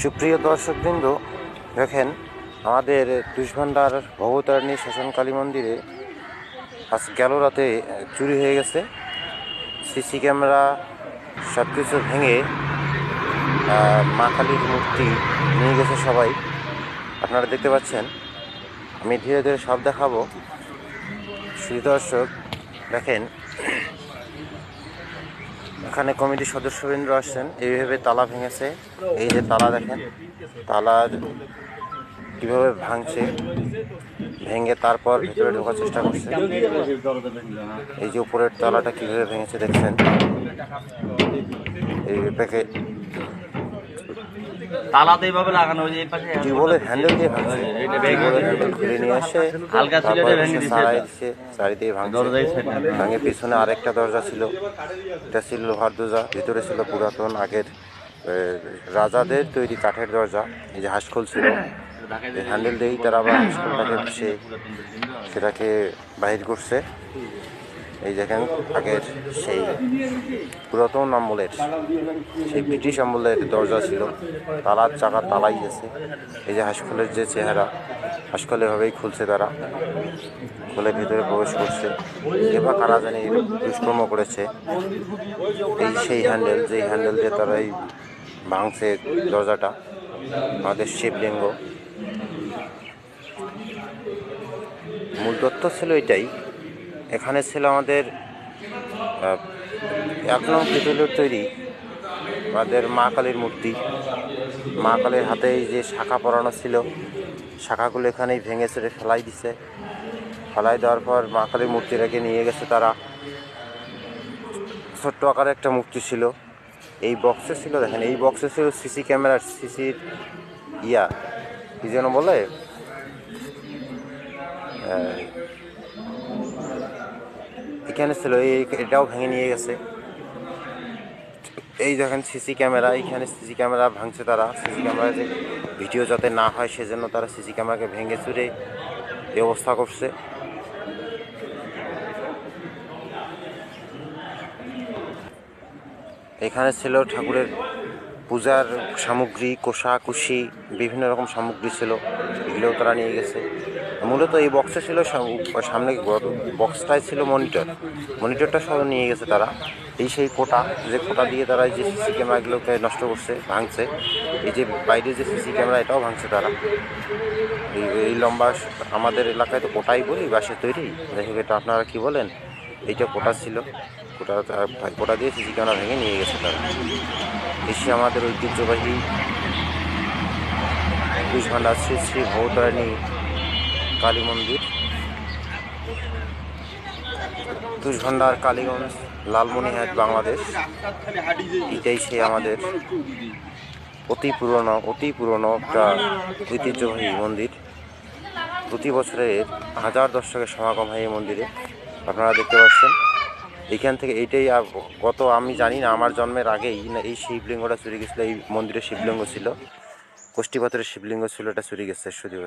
সুপ্রিয় দর্শকবৃন্দ, দেখেন আমাদের তুষভান্ডার ভগবতারিণী শাসনকালী মন্দিরে আজ গেল রাতে চুরি হয়ে গেছে। সিসি ক্যামেরা সব কিছু ভেঙে মা কালীর মূর্তি নিয়ে গেছে সবাই। আপনারা দেখতে পাচ্ছেন, আমি ধীরে ধীরে সব দেখাবো। দর্শক দেখেন এখানে কমিটির সদস্যবৃন্দ আসছেন। এইভাবে তালা ভেঙেছে। এই যে তালা দেখেন, তালা কীভাবে ভাঙছে, ভেঙে তারপর ভিতরে ঢোকার চেষ্টা করছে। এই যে উপরের তালাটা কীভাবে ভেঙেছে দেখছেন? এই এইভাবে লাগানো যে এই পাশে টিউবওয়েলের হ্যান্ডেল দিয়ে ভাঙছে? খুলে নিয়ে এসে হালকা ছিল সারাই। দিচ্ছে সারি দিয়ে ভাঙছে। ভাঙে পিছনে আরেকটা দরজা ছিল। এটা ছিল লোহার দরজা ভিতরে ছিল পুরাতন আগের রাজাদের তৈরি কাঠের দরজা এই যে হাঁসকল ছিল। এই হ্যান্ডেল দিয়েই তারা আবার হাঁসকলটাকে সে সেটাকে বাহির করছে। এই দেখেন, আগের সেই পুরাতন আমলের সেই ব্রিটিশ আমলের দরজা ছিল। তালার চাকা তালাই গেছে। এই যে হাঁসকলের যে চেহারা হাঁসকল এভাবেই খুলছে তারা। খুলে ভিতরে প্রবেশ করছে। এবার কারা জানি দুষ্কর্ম করেছে। এই সেই হ্যান্ডেল যেই হ্যান্ডেল দিয়ে তারা এই ভাঙছে দরজাটা, আমাদের শিবলিঙ্গ। মূল তথ্য ছিল এটাই এখানে ছিল আমাদের নং পিতলের তৈরি, আমাদের মা কালীর মূর্তি। মা কালীর হাতে যে শাখা পরানো ছিল, শাখাগুলো এখানেই ভেঙে ছেড়ে ফেলাই দিছে। ফেলাই দেওয়ার পর মা কালীর মূর্তিটাকে নিয়ে গেছে তারা। ছোট্ট আকারে একটা মূর্তি ছিল। এই বক্সে ছিল, দেখেন, এই বক্সে ছিল সিসি ক্যামেরার সিসির ইয়া, কি যেন বলে? এখানে ছিল? এটাও ভেঙে নিয়ে গেছে। এই দেখেন সিসি ক্যামেরা এইখানে সিসি ক্যামেরা ভাঙছে তারা। সিসি ক্যামেরা যে ভিডিও যাতে না হয়, সেজন্য তারা সিসি ক্যামেরাকে ভেঙে চুরে ব্যবস্থা করছে। এখানে ছিল ঠাকুরের পূজার সামগ্রী, কোষাকুষি, বিভিন্ন রকম সামগ্রী ছিল। এগুলোও তারা নিয়ে গেছে। মূলত এই বক্সে ছিল সাম- সামনে বক্সটাই ছিল মনিটর মনিটরটা সব নিয়ে গেছে তারা। এই সেই কোটা, যে কোটা দিয়ে তারা যে সিসি ক্যামেরাগুলোকে নষ্ট করছে, ভাঙছে, এই যে বাইরে যে সিসি ক্যামেরা এটাও ভাঙছে তারা। এই লম্বা আমাদের এলাকায় তো কোটাই বলি বাঁশের তৈরি। যাই হোক এটা আপনারা কি বলেন? এইটা কোটা ছিল। কোটা কোটা দিয়ে সিসি ক্যামেরা ভেঙে নিয়ে গেছে তারা। এসে আমাদের ঐতিহ্যবাহী দুই ভান্ডার শ্রী শ্রী ভৌতারিণী কালী মন্দির। তুষভান্ডার কালীগঞ্জ লালমনিহাট বাংলাদেশ। এটাই সেই আমাদের অতি পুরনো অতি পুরনো একটা ঐতিহ্যবাহী মন্দির। প্রতি বছরের হাজার দর্শকের সমাগম হয় এই মন্দিরে। আপনারা দেখতে পাচ্ছেন। এইখান থেকে এইটাই গত আমি জানি না, আমার জন্মের আগেই না, এই শিবলিঙ্গটা চুরি গেছিল, এই মন্দিরে শিবলিঙ্গ ছিল। কোষ্ঠী পাথরের শিবলিঙ্গ ছিল, এটা চুরি গেছে সুদীপ